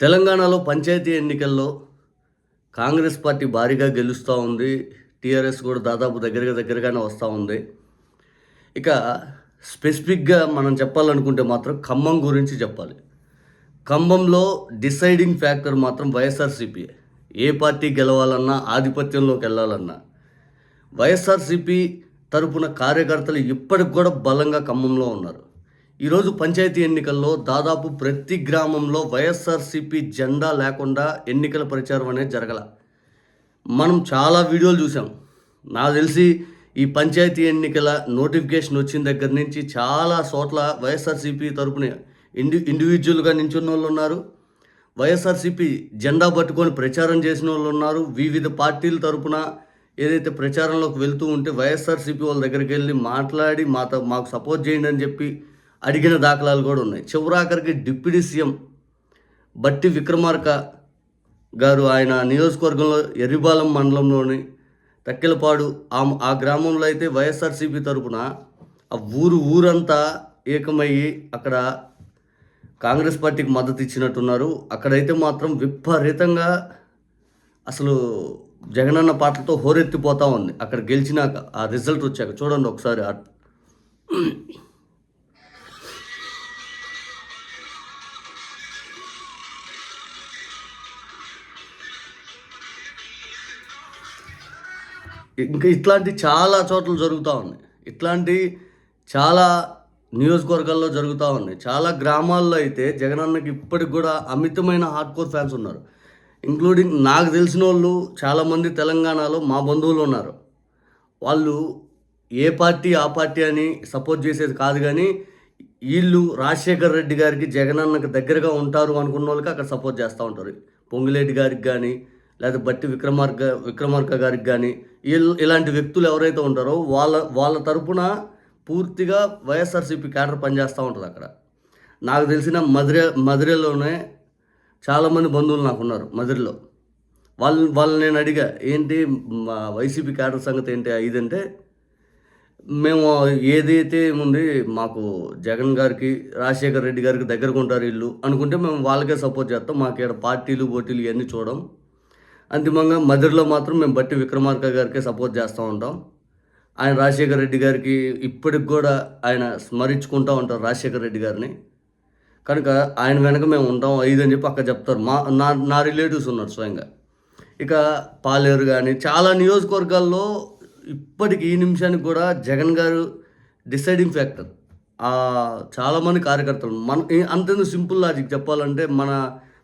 తెలంగాణలో పంచాయతీ ఎన్నికల్లో కాంగ్రెస్ పార్టీ భారీగా గెలుస్తూ ఉంది. టీఆర్ఎస్ కూడా దాదాపు దగ్గరగా దగ్గరగానే వస్తూ ఉంది. ఇక స్పెసిఫిక్గా మనం చెప్పాలనుకుంటే మాత్రం ఖమ్మం గురించి చెప్పాలి. ఖమ్మంలో డిసైడింగ్ ఫ్యాక్టర్ మాత్రం వైఎస్ఆర్సీపీ ఏ. పార్టీ గెలవాలన్నా ఆధిపత్యంలోకి వెళ్ళాలన్నా వైఎస్ఆర్సీపీ తరపున కార్యకర్తలు ఇప్పటికి కూడా బలంగా ఖమ్మంలో ఉన్నారు. ఈరోజు పంచాయతీ ఎన్నికల్లో దాదాపు ప్రతి గ్రామంలో వైఎస్ఆర్సీపీ జెండా లేకుండా ఎన్నికల ప్రచారం అనేది జరగల. మనం చాలా వీడియోలు చూసాం నాకు తెలిసి ఈ పంచాయతీ ఎన్నికల నోటిఫికేషన్ వచ్చిన దగ్గర నుంచి చాలా చోట్ల వైఎస్ఆర్సీపీ తరపున ఇండి ఇండివిజువల్గా నించున్న వాళ్ళు ఉన్నారు. వైఎస్ఆర్సీపీ జెండా పట్టుకొని ప్రచారం చేసిన వాళ్ళు ఉన్నారు. వివిధ పార్టీల తరపున ఏదైతే ప్రచారంలోకి వెళ్తూ ఉంటే వైఎస్ఆర్సీపీ వాళ్ళ దగ్గరికి వెళ్ళి మాట్లాడి మాతో మాకు సపోర్ట్ చేయండి అని చెప్పి అడిగిన దాఖలాలు కూడా ఉన్నాయి. చివరాఖరికి డిప్యూటీ సీఎం బట్టి విక్రమార్క గారు ఆయన నియోజకవర్గంలో ఎర్రిబాలెం మండలంలోని తక్కెలపాడు ఆ ఆ గ్రామంలో అయితే వైఎస్ఆర్సీపీ తరపున ఆ ఊరు ఊరంతా ఏకమయ్యి అక్కడ కాంగ్రెస్ పార్టీకి మద్దతు ఇచ్చినట్టున్నారు. అక్కడైతే మాత్రం విపరీతంగా అసలు జగనన్న పాటలతో హోరెత్తిపోతా ఉంది. అక్కడ గెలిచినాక ఆ రిజల్ట్ వచ్చాక. చూడండి ఒకసారి ఇంకా ఇట్లాంటి చాలా చోట్ల జరుగుతూ ఉన్నాయి. ఇట్లాంటి చాలా నియోజకవర్గాల్లో జరుగుతూ ఉన్నాయి. చాలా గ్రామాల్లో అయితే జగనన్నకి ఇప్పటికి కూడా అమితమైన హార్డ్ కోర్ ఫ్యాన్స్ ఉన్నారు. ఇంక్లూడింగ్ నాకు తెలిసిన వాళ్ళు చాలామంది తెలంగాణలో మా బంధువులు ఉన్నారు. వాళ్ళు ఏ పార్టీ ఆ పార్టీ అని సపోర్ట్ చేసేది కాదు కానీ వీళ్ళు రాజశేఖర్ రెడ్డి గారికి జగనన్నకు దగ్గరగా ఉంటారు అనుకున్న వాళ్ళకి అక్కడ సపోర్ట్ చేస్తూ ఉంటారు. పొంగిలేటి గారికి కానీ లేదా బట్టి విక్రమార్క విక్రమార్క గారికి కానీ వీళ్ళు ఇలాంటి వ్యక్తులు ఎవరైతే ఉంటారో వాళ్ళ వాళ్ళ తరపున పూర్తిగా వైఎస్ఆర్సీపీ క్యాడర్ పనిచేస్తూ ఉంటుంది అక్కడ. నాకు తెలిసిన మధుర మధురలోనే చాలామంది బంధువులు నాకు ఉన్నారు మధురలో. వాళ్ళు వాళ్ళని నేను అడిగా ఏంటి మా వైసీపీ క్యాడర్ సంగతి ఏంటి? ఇదంటే మేము ఏదైతే ఉంది మాకు జగన్ గారికి రాజశేఖర్ రెడ్డి గారికి దగ్గరకు ఉంటారు ఇల్లు అనుకుంటే మేము వాళ్ళకే సపోర్ట్ చేస్తాం. మాకు ఇక్కడ పార్టీలు పోటీలు ఇవన్నీ చూడడం అంతిమంగా మధురలో మాత్రం మేము బట్టి విక్రమార్క గారికే సపోర్ట్ చేస్తూ ఉంటాం. ఆయన రాజశేఖర్ రెడ్డి గారికి ఇప్పటికి కూడా ఆయన స్మరించుకుంటూ ఉంటారు రాజశేఖర్ రెడ్డి గారిని. కనుక ఆయన వెనక మేము ఉంటాం ఐదు అని చెప్పి అక్కడ చెప్తారు. మా నా నా రిలేటివ్స్ ఉన్నారు స్వయంగా. ఇక పాలేరు కానీ చాలా నియోజకవర్గాల్లో ఇప్పటికి ఈ నిమిషానికి కూడా జగన్ గారు డిసైడింగ్ ఫ్యాక్టర్. చాలామంది కార్యకర్తలు. మన అంతెందుకు సింపుల్ లాజిక్ చెప్పాలంటే మన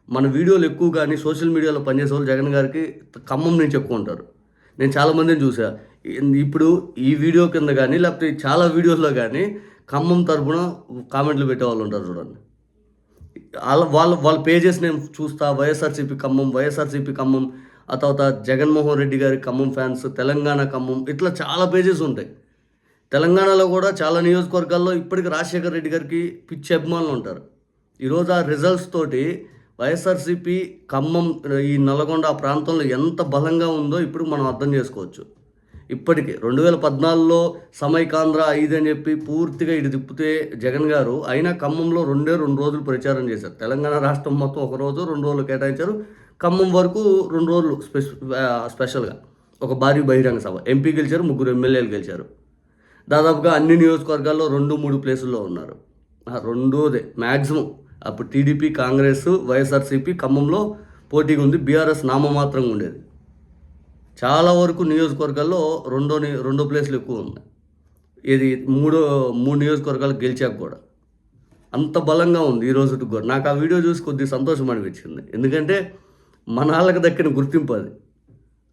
మన వీడియోలు ఎక్కువ కానీ సోషల్ మీడియాలో పనిచేసే వాళ్ళు జగన్ గారికి ఖమ్మం నుంచి ఎక్కువ ఉంటారు. నేను చాలామందిని చూసా. ఇప్పుడు ఈ వీడియో కింద కానీ లేకపోతే చాలా వీడియోస్లో కానీ ఖమ్మం తరపున కామెంట్లు పెట్టే వాళ్ళు ఉంటారు చూడండి. వాళ్ళ వాళ్ళ వాళ్ళ పేజెస్ నేను చూస్తా. వైఎస్ఆర్సీపీ ఖమ్మం వైఎస్ఆర్సీపీ ఖమ్మం ఆ తర్వాత జగన్మోహన్ రెడ్డి గారి ఖమ్మం ఫ్యాన్స్ తెలంగాణ ఖమ్మం ఇట్లా చాలా పేజెస్ ఉంటాయి. తెలంగాణలో కూడా చాలా నియోజకవర్గాల్లో ఇప్పటికి రాజశేఖర్ రెడ్డి గారికి పిచ్చి అభిమానులు ఉంటారు. ఈరోజు ఆ రిజల్ట్స్ తోటి వైఎస్ఆర్సీపీ ఖమ్మం ఈ నల్గొండ ఆ ప్రాంతంలో ఎంత బలంగా ఉందో ఇప్పుడు మనం అర్థం చేసుకోవచ్చు. ఇప్పటికే రెండు వేల పద్నాలుగులో సమైకాంధ్ర ఐదు అని చెప్పి పూర్తిగా ఇటు తిప్పితే జగన్ గారు అయినా ఖమ్మంలో రెండే రెండు రోజులు ప్రచారం చేశారు. తెలంగాణ రాష్ట్రం మొత్తం ఒక రోజు రెండు రోజులు కేటాయించారు. ఖమ్మం వరకు రెండు రోజులు స్పెషల్గా ఒక భారీ బహిరంగ సభ. ఎంపీ గెలిచారు ముగ్గురు ఎమ్మెల్యేలు గెలిచారు. దాదాపుగా అన్ని నియోజకవర్గాల్లో రెండు మూడు ప్లేసుల్లో ఉన్నారు. రెండోదే మ్యాక్సిమం అప్పుడు టీడీపీ కాంగ్రెస్ వైఎస్ఆర్సీపీ ఖమ్మంలో పోటీగా ఉంది. బీఆర్ఎస్ నామమాత్రంగా ఉండేది. చాలా వరకు నియోజకవర్గాల్లో రెండో రెండో ప్లేస్లు ఎక్కువ ఉంది ఇది మూడో మూడు నియోజకవర్గాలు గెలిచాక కూడా. అంత బలంగా ఉంది ఈ రోజుకి కూడా. నాకు ఆ వీడియో చూసి కొద్దిగా సంతోషం అనిపించింది. ఎందుకంటే మన వాళ్ళకి దక్కిన గుర్తింపు అది.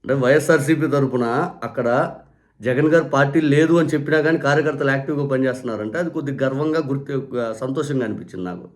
అంటే వైఎస్ఆర్సీపీ తరఫున అక్కడ జగన్ గారు పార్టీ లేదు అని చెప్పినా కానీ కార్యకర్తలు యాక్టివ్గా పనిచేస్తున్నారంటే అది కొద్దిగా గర్వంగా గుర్తి సంతోషంగా అనిపించింది నాకు.